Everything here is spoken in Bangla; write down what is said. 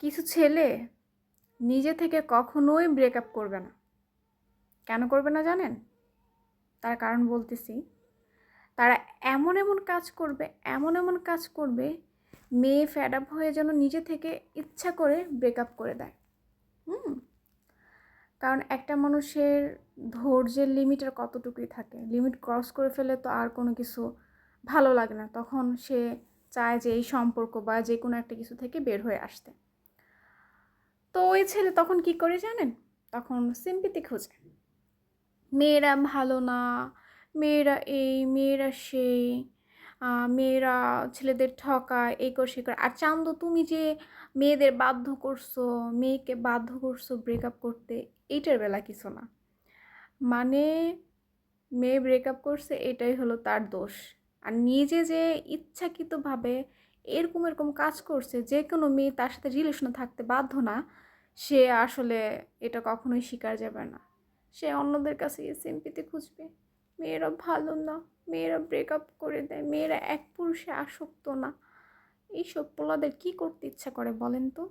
কিছু ছেলে নিজে থেকে কখনোই ব্রেকআপ করবে না। কেন করবে না জানেন? তার কারণ বলতেছি, তারা এমন এমন কাজ করবে, এমন এমন কাজ করবে, মেয়ে ফ্যাড আপ হয়ে যেন নিজে থেকে ইচ্ছা করে ব্রেকআপ করে দেয়। হুম? কারণ একটা মানুষের ধৈর্যের লিমিট আর কতটুকুই থাকে। লিমিট ক্রস করে ফেলে তো আর কোনো কিছু ভালো লাগে না। তখন সে চায় যে এই সম্পর্ক বা যে কোনো একটা কিছু থেকে বের হয়ে আসতে। ওই ছেলে তখন কি করে জানেন? তখন সিম্পিতি খোঁজে। মেয়েরা ভালো না, মেয়েরা এই, মেয়েরা সেই মেয়েরা ছেলেদের ঠকায়, এই কর সে করে। আর চান্দু, তুমি যে মেয়েদের বাধ্য করছ, মেয়েকে বাধ্য করছ ব্রেকআপ করতে, এইটার বেলা কিছু না। মানে মেয়ে ব্রেকআপ করছে, এটাই হলো তার দোষ। আর নিজে যে ইচ্ছাকৃতভাবে এরকম এরকম কাজ করছে, যে কোনো মেয়ে তার সাথে রিলেশনে থাকতে বাধ্য না সে আসলে এটা কখনোই শিকার যাবে না। সে অন্যদের কাছে গিয়ে সিম্পিতে খুঁজবে। মেয়েরা ভালো না, মেয়েরা ব্রেকআপ করে দেয়, মেয়েরা এক পুরুষে আসক্ত না। এইসব পোলাদের কি করতে ইচ্ছা করে বলেন তো?